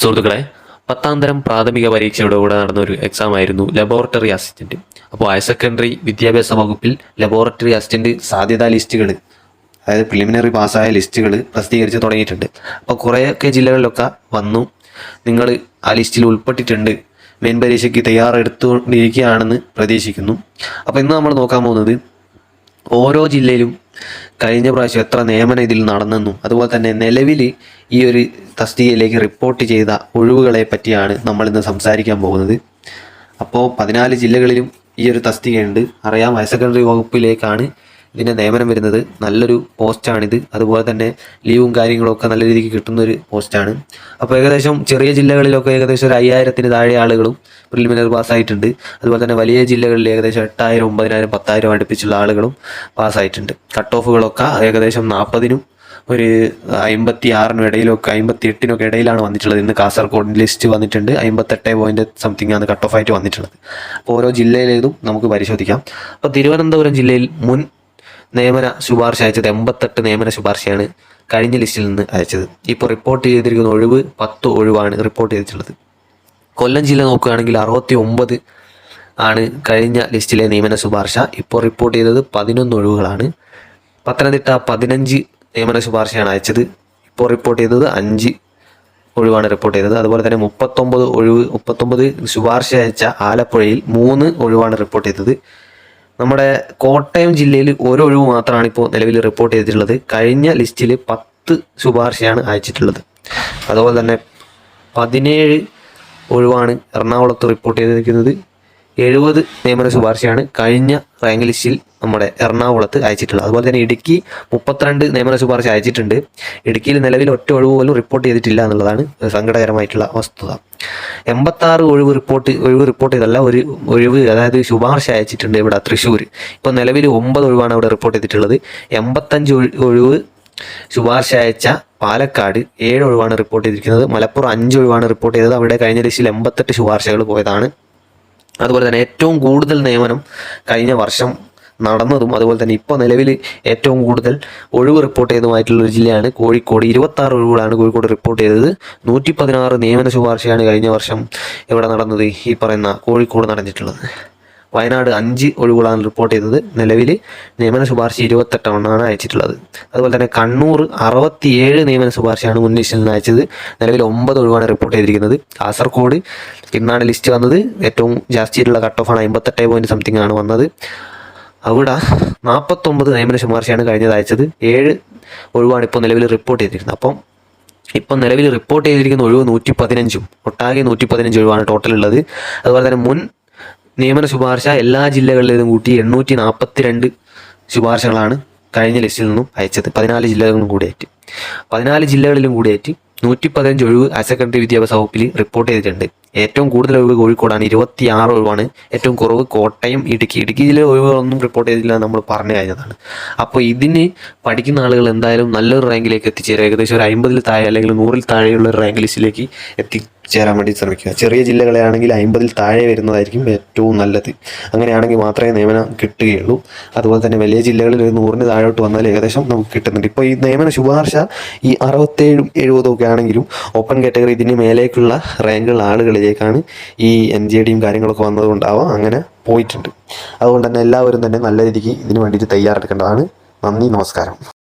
സുഹൃത്തുക്കളെ പത്താം തരം പ്രാഥമിക പരീക്ഷയുടെ കൂടെ നടന്ന ഒരു എക്സാം ആയിരുന്നു ലബോറട്ടറി അസിസ്റ്റന്റ് അപ്പോൾ ഹയർ സെക്കൻഡറി വിദ്യാഭ്യാസ വകുപ്പിൽ ലബോറട്ടറി അസിസ്റ്റന്റ് സാധ്യതാ ലിസ്റ്റുകൾ അതായത് പ്രിലിമിനറി പാസ്സായ ലിസ്റ്റുകൾ പ്രസിദ്ധീകരിച്ച് തുടങ്ങിയിട്ടുണ്ട്. അപ്പോൾ കുറേയൊക്കെ ജില്ലകളിലൊക്കെ വന്നു. നിങ്ങൾ ആ ലിസ്റ്റിൽ ഉൾപ്പെട്ടിട്ടുണ്ട്. മെയിൻ പരീക്ഷയ്ക്ക് തയ്യാറെടുത്തുകൊണ്ടിരിക്കുകയാണെന്ന് പ്രതീക്ഷിക്കുന്നു. അപ്പോൾ ഇന്ന് നമ്മൾ നോക്കാൻ പോകുന്നത് ഓരോ ജില്ലയിലും കഴിഞ്ഞ പ്രാവശ്യം എത്ര നിയമനം ഇതിൽ നടന്നെന്നും അതുപോലെ തന്നെ നിലവിൽ ഈ ഒരു തസ്തികയിലേക്ക് റിപ്പോർട്ട് ചെയ്ത ഒഴിവുകളെ പറ്റിയാണ് നമ്മൾ ഇന്ന് സംസാരിക്കാൻ പോകുന്നത്. അപ്പോൾ പതിനാല് ജില്ലകളിലും ഈ ഒരു തസ്തികയുണ്ട് അറിയാം ഹയർ സെക്കൻഡറി വകുപ്പിലേക്കാണ് ഇതിന്റെ നിയമനം വരുന്നത്. നല്ലൊരു പോസ്റ്റാണിത് അതുപോലെ തന്നെ ലീവും കാര്യങ്ങളൊക്കെ നല്ല രീതിക്ക് കിട്ടുന്ന ഒരു പോസ്റ്റാണ് അപ്പോൾ ഏകദേശം ചെറിയ ജില്ലകളിലൊക്കെ ഏകദേശം ഒരു അയ്യായിരത്തിന് താഴെ ആളുകളും പ്രിലിമിനറി പാസ്സായിട്ടുണ്ട് അതുപോലെ തന്നെ വലിയ ജില്ലകളിൽ ഏകദേശം എട്ടായിരം ഒമ്പതിനായിരം പത്തായിരം അടുപ്പിച്ചുള്ള ആളുകളും പാസ്സായിട്ടുണ്ട് കട്ട് ഓഫുകളൊക്കെ ഏകദേശം നാൽപ്പതിനും ഒരു അമ്പത്തി ആറിനും ഇടയിലൊക്കെ അമ്പത്തി എട്ടിനൊക്കെ ഇടയിലാണ് വന്നിട്ടുള്ളത്. ഇന്ന് കാസർഗോഡ് ലിസ്റ്റ് വന്നിട്ടുണ്ട്. അമ്പത്തെട്ട് പോയിന്റ് സംതിങ് ആണ് കട്ട് ഓഫ് ആയിട്ട് വന്നിട്ടുള്ളത്. അപ്പോൾ ഓരോ ജില്ലയിലേതും നമുക്ക് പരിശോധിക്കാം. അപ്പോൾ തിരുവനന്തപുരം ജില്ലയിൽ മുൻ നിയമന ശുപാർശ അയച്ചത് എൺപത്തെട്ട് നിയമന ശുപാർശയാണ് കഴിഞ്ഞ ലിസ്റ്റിൽ നിന്ന് അയച്ചത്. ഇപ്പോൾ റിപ്പോർട്ട് ചെയ്തിരിക്കുന്ന ഒഴിവ് പത്ത് ഒഴിവാണ് റിപ്പോർട്ട് ചെയ്തിട്ടുള്ളത്. കൊല്ലം ജില്ല നോക്കുകയാണെങ്കിൽ അറുപത്തി ഒമ്പത് ആണ് കഴിഞ്ഞ ലിസ്റ്റിലെ നിയമന ശുപാർശ. ഇപ്പോൾ റിപ്പോർട്ട് ചെയ്തത് പതിനൊന്ന് ഒഴിവുകളാണ്. പത്തനംതിട്ട പതിനഞ്ച് നിയമന ശുപാർശയാണ് അയച്ചത്. ഇപ്പോൾ റിപ്പോർട്ട് ചെയ്തത് അഞ്ച് ഒഴിവാണ് റിപ്പോർട്ട് ചെയ്തത്. അതുപോലെ തന്നെ മുപ്പത്തൊമ്പത് ഒഴിവ് മുപ്പത്തൊമ്പത് ശുപാർശ അയച്ച ആലപ്പുഴയിൽ മൂന്ന് ഒഴിവാണ് റിപ്പോർട്ട് ചെയ്തത്. നമ്മുടെ കോട്ടയം ജില്ലയിൽ ഒരു ഒഴിവ് മാത്രമാണ് ഇപ്പോൾ നിലവിൽ റിപ്പോർട്ട് ചെയ്തിട്ടുള്ളത്. കഴിഞ്ഞ ലിസ്റ്റിൽ പത്ത് ശുപാർശയാണ് അയച്ചിട്ടുള്ളത്. അതുപോലെ തന്നെ പതിനേഴ് ഒഴിവാണ് എറണാകുളത്ത് റിപ്പോർട്ട് ചെയ്തിരിക്കുന്നത്. എഴുപത് നിയമന ശുപാർശയാണ് കഴിഞ്ഞ റാങ്ക് ലിസ്റ്റിൽ നമ്മുടെ എറണാകുളത്ത് അയച്ചിട്ടുള്ളത്. അതുപോലെ തന്നെ ഇടുക്കി മുപ്പത്തിരണ്ട് നിയമന ശുപാർശ അയച്ചിട്ടുണ്ട്. ഇടുക്കിയിൽ നിലവിൽ ഒറ്റ ഒഴിവ് പോലും റിപ്പോർട്ട് ചെയ്തിട്ടില്ല എന്നുള്ളതാണ് സങ്കടകരമായിട്ടുള്ള വസ്തുത. എൺപത്താറ് ഒഴിവ് റിപ്പോർട്ട് ഒഴിവ് റിപ്പോർട്ട് ചെയ്തല്ല ഒരു ഒഴിവ് അതായത് ശുപാർശ അയച്ചിട്ടുണ്ട് ഇവിടെ തൃശ്ശൂർ. ഇപ്പോൾ നിലവിൽ ഒമ്പത് ഒഴിവാണ് അവിടെ റിപ്പോർട്ട് ചെയ്തിട്ടുള്ളത്. എൺപത്തഞ്ച് ഒഴി- ഒഴിവ് ശുപാർശ അയച്ച പാലക്കാട് ഏഴ് ഒഴിവാണ് റിപ്പോർട്ട് ചെയ്തിരിക്കുന്നത്. മലപ്പുറം അഞ്ച് ഒഴിവാണ് റിപ്പോർട്ട് ചെയ്തത്. അവിടെ കഴിഞ്ഞ ലിസ്റ്റിൽ എൺപത്തെട്ട് ശുപാർശകൾ പോയതാണ്. അതുപോലെ തന്നെ ഏറ്റവും കൂടുതൽ നിയമനം കഴിഞ്ഞ വർഷം നടന്നതും അതുപോലെ തന്നെ ഇപ്പോൾ നിലവിൽ ഏറ്റവും കൂടുതൽ ഒഴിവ് റിപ്പോർട്ട് ചെയ്തതുമായിട്ടുള്ള ഒരു ജില്ലയാണ് കോഴിക്കോട്. ഇരുപത്തി ആറ് ഒഴിവുകളാണ് കോഴിക്കോട് റിപ്പോർട്ട് ചെയ്തത്. നൂറ്റി പതിനാറ് നിയമന ശുപാർശയാണ് കഴിഞ്ഞ വർഷം ഇവിടെ നടന്നത് ഈ പറയുന്ന കോഴിക്കോട് നടന്നിട്ടുള്ളത്. വയനാട് അഞ്ച് ഒഴിവുകളാണ് റിപ്പോർട്ട് ചെയ്തത്. നിലവിൽ നിയമന ശുപാർശ ഇരുപത്തെട്ടെണ്ണമാണ് അയച്ചിട്ടുള്ളത്. അതുപോലെ തന്നെ കണ്ണൂർ അറുപത്തിയേഴ് നിയമന ശുപാർശയാണ് മുൻ ലിസ്റ്റിൽ നിന്ന് അയച്ചത്. നിലവിൽ ഒമ്പത് ഒഴിവാണ് റിപ്പോർട്ട് ചെയ്തിരിക്കുന്നത്. കാസർഗോഡ് ഇന്നാണ് ലിസ്റ്റ് വന്നത്. ഏറ്റവും ജാസ്തിയായിട്ടുള്ള കട്ട് ഓഫാണ് അമ്പത്തെട്ട് പോയിന്റ് സംതിങ് ആണ് വന്നത്. അവിടെ നാൽപ്പത്തൊമ്പത് നിയമന ശുപാർശയാണ് കഴിഞ്ഞത് അയച്ചത്. ഏഴ് ഒഴിവാണ് ഇപ്പോൾ നിലവിൽ റിപ്പോർട്ട് ചെയ്തിരിക്കുന്നത്. അപ്പം ഇപ്പം നിലവിൽ റിപ്പോർട്ട് ചെയ്തിരിക്കുന്ന ഒഴിവ് നൂറ്റി പതിനഞ്ചും ഒട്ടാകെ നൂറ്റി പതിനഞ്ച് ഒഴിവാണ് ടോട്ടൽ ഉള്ളത്. അതുപോലെ തന്നെ മുൻ നിയമന ശുപാർശ എല്ലാ ജില്ലകളിലും കൂട്ടി എണ്ണൂറ്റി നാൽപ്പത്തിരണ്ട് ശുപാർശകളാണ് കഴിഞ്ഞ ലിസ്റ്റിൽ നിന്നും അയച്ചത്. പതിനാല് ജില്ലകളിലും കൂടിയായിട്ട്. പതിനാല് ജില്ലകളിലും കൂടിയായിട്ട് നൂറ്റി പതിനഞ്ച് ഒഴിവ് ഹയർ സെക്കൻഡറി വിദ്യാഭ്യാസ വകുപ്പിൽ റിപ്പോർട്ട് ചെയ്തിട്ടുണ്ട്. ഏറ്റവും കൂടുതൽ ഒഴിവ് കോഴിക്കോടാണ്. ഇരുപത്തി ആറ് ഒഴിവാണ്. ഏറ്റവും കുറവ് കോട്ടയം ഇടുക്കി. ഇടുക്കി ജില്ലയിലെ ഒഴിവുകളൊന്നും റിപ്പോർട്ട് ചെയ്തില്ല നമ്മൾ പറഞ്ഞു കഴിഞ്ഞതാണ്. അപ്പോൾ ഇതിന് പഠിക്കുന്ന ആളുകൾ എന്തായാലും നല്ലൊരു റാങ്കിലേക്ക് എത്തിച്ചേരും ഏകദേശം ഒരു അമ്പതിൽ താഴെ അല്ലെങ്കിൽ നൂറിൽ താഴെയുള്ള റാങ്ക് ലിസ്റ്റിലേക്ക് എത്തിച്ചേരാൻ വേണ്ടി ശ്രമിക്കുക. ചെറിയ ജില്ലകളാണെങ്കിൽ അമ്പതിൽ താഴെ വരുന്നതായിരിക്കും ഏറ്റവും നല്ലത്. അങ്ങനെയാണെങ്കിൽ മാത്രമേ നിയമനം കിട്ടുകയുള്ളൂ. അതുപോലെ തന്നെ വലിയ ജില്ലകളിൽ ഒരു നൂറിന് താഴോട്ട് വന്നാൽ ഏകദേശം നമുക്ക് കിട്ടുന്നുണ്ട്. ഇപ്പോൾ ഈ നിയമന ശുപാർശ ഈ അറുപത്തേഴും എഴുപതും ഒക്കെ ആണെങ്കിലും ഓപ്പൺ കാറ്റഗറി ഇതിന് മേലേക്കുള്ള റാങ്കുള്ള ആളുകളിലേക്കാണ് ഈ എൻ ജി ഡിയും കാര്യങ്ങളൊക്കെ വന്നതുകൊണ്ടാവാം അങ്ങനെ പോയിട്ടുണ്ട്. അതുകൊണ്ട് തന്നെ എല്ലാവരും തന്നെ നല്ല രീതിക്ക് ഇതിന് വേണ്ടിയിട്ട് തയ്യാറെടുക്കേണ്ടതാണ്. നന്ദി നമസ്കാരം.